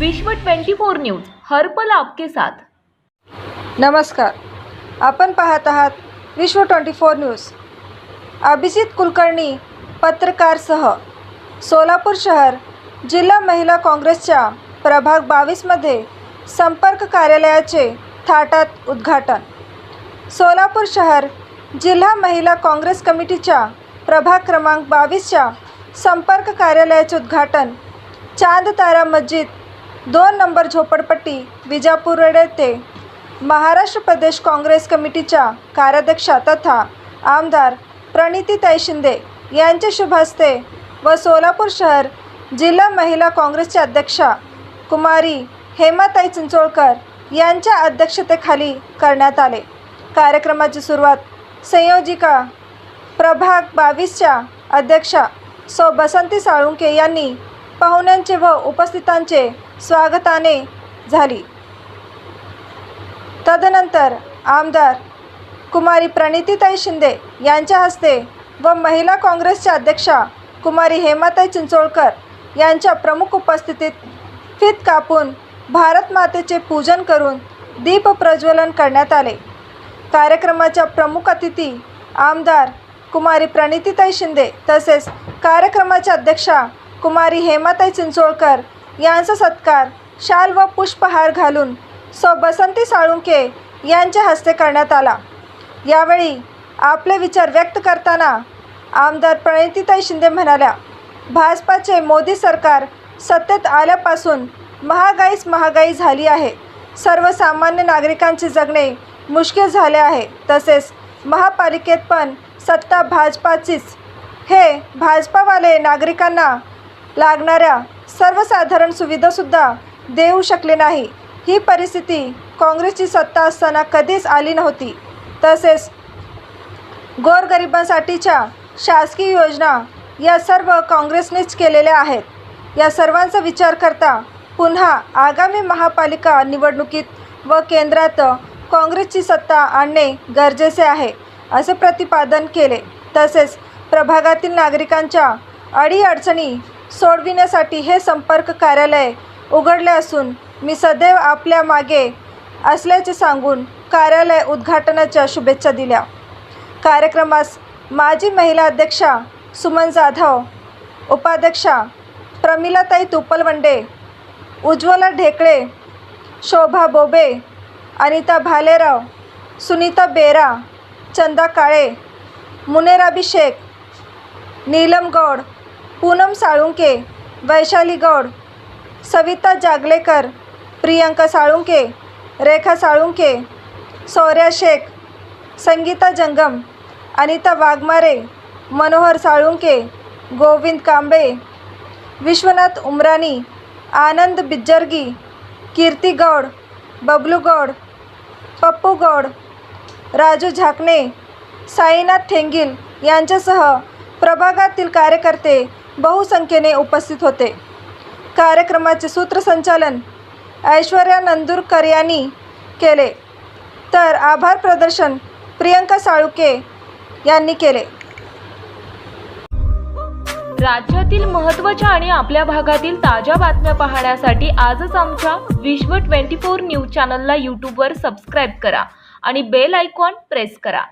विश्व 24 न्यूज हर्पल आपके साथ. नमस्कार. आपण पाहत आहात Vishwa twenty four news. Abhijit Kulkarni पत्रकारसह Solapur शहर जिल्हा महिला काँग्रेसच्या प्रभाग बावीसमध्ये संपर्क कार्यालयाचे थाटात उद्घाटन. सोलापूर शहर जिल्हा महिला काँग्रेस कमिटीच्या प्रभाग क्रमांक बावीसच्या संपर्क कार्यालयाचे उद्घाटन चांद तारा मस्जिद दोन नंबर झोपडपट्टी विजापूर येथे महाराष्ट्र प्रदेश काँग्रेस कमिटीच्या कार्याध्यक्षा तथा आमदार प्रणितीताई शिंदे यांच्या शुभ हस्ते व सोलापूर शहर जिल्हा महिला काँग्रेसच्या अध्यक्षा कुमारी हेमाताई चिंचोळकर यांच्या अध्यक्षतेखाली करण्यात आले. कार्यक्रमाची सुरुवात संयोजिका प्रभाग बावीसच्या अध्यक्षा सौ बसंती साळुंके यांनी पाहुण्यांचे व उपस्थितांचे स्वागताने झाली. तदनंतर आमदार कुमारी प्रणितीताई शिंदे यांच्या हस्ते व महिला काँग्रेसच्या अध्यक्षा कुमारी हेमाताई चिंचोळकर यांच्या प्रमुख उपस्थितीत फित कापून भारत मातेचे पूजन करून दीप प्रज्वलन करण्यात आले. कार्यक्रमाच्या प्रमुख अतिथी आमदार कुमारी प्रणितीताई शिंदे तसेच कार्यक्रमाच्या अध्यक्षा कुमारी हेमाताई चिंचोळकर यांचा सत्कार शाल व पुष्पहार घालून सौ बसंती साळुंके यांच्या हस्ते करण्यात आला. यावेळी आपले विचार व्यक्त करताना आमदार प्रणितीताई शिंदे म्हणाल्या भाजपाचे मोदी सरकार सत्तेत आल्यापासून महागाईच महागाई झाली आहे. सर्वसामान्य नागरिकांचे जगणे मुश्किल झाले आहे. तसेच महापालिकेत पण सत्ता भाजपाचीच. हे भाजपावाले नागरिकांना लागणाऱ्या सर्वसाधारण सुविधासुद्धा देऊ शकले नाही. ही परिस्थिती काँग्रेसची सत्ता असताना कधीच आली नव्हती. तसेच गोरगरिबांसाठीच्या शासकीय योजना या सर्व काँग्रेसनेच केलेल्या आहेत. या सर्वांचा विचार करता पुन्हा आगामी महापालिका निवडणुकीत व केंद्रात काँग्रेसची सत्ता आणणे गरजेचे आहे असे प्रतिपादन केले. तसेच प्रभागातील नागरिकांच्या अडीअडचणी सोडविण्यासाठी हे संपर्क कार्यालय उघडले असून मी सदैव आपल्या मागे असल्याचे सांगून कार्यालय उद्घाटनाच्या शुभेच्छा दिल्या. कार्यक्रमास माजी महिला अध्यक्षा सुमन जाधव उपाध्यक्षा प्रमिलाताई तुपलवंडे उज्ज्वला ढेकळे शोभा बोबे अनिता भालेराव सुनीता बेरा चंदा काळे मुनेराबी शेख नीलम गौड पूनम साळुंके वैशाली गौड सविता जागलेकर प्रियंका साळुंके रेखा साळुंके सौर्या शेख संगीता जंगम अनिता वाघमारे मनोहर साळुंके गोविंद कांबळे विश्वनाथ उमरानी आनंद बिज्जर्गी कीर्ती गौड बबलू गौड पप्पू गौड राजू झाकणे साईनाथ ठेंगील यांच्यासह प्रभागातील कार्यकर्ते बहुसंख्येने उपस्थित होते. कार्यक्रमाचे सूत्रसंचालन ऐश्वर्या नंदुरकर यांनी केले. तर आभार प्रदर्शन प्रियंका साळुके यांनी केले. राज्यातील महत्त्वाच्या आणि आपल्या भागातील ताज्या बातम्या पाहण्यासाठी आजच आमच्या विश्व 24 न्यूज चॅनलला यूट्यूबवर सबस्क्राईब करा आणि बेल आयकॉन प्रेस करा.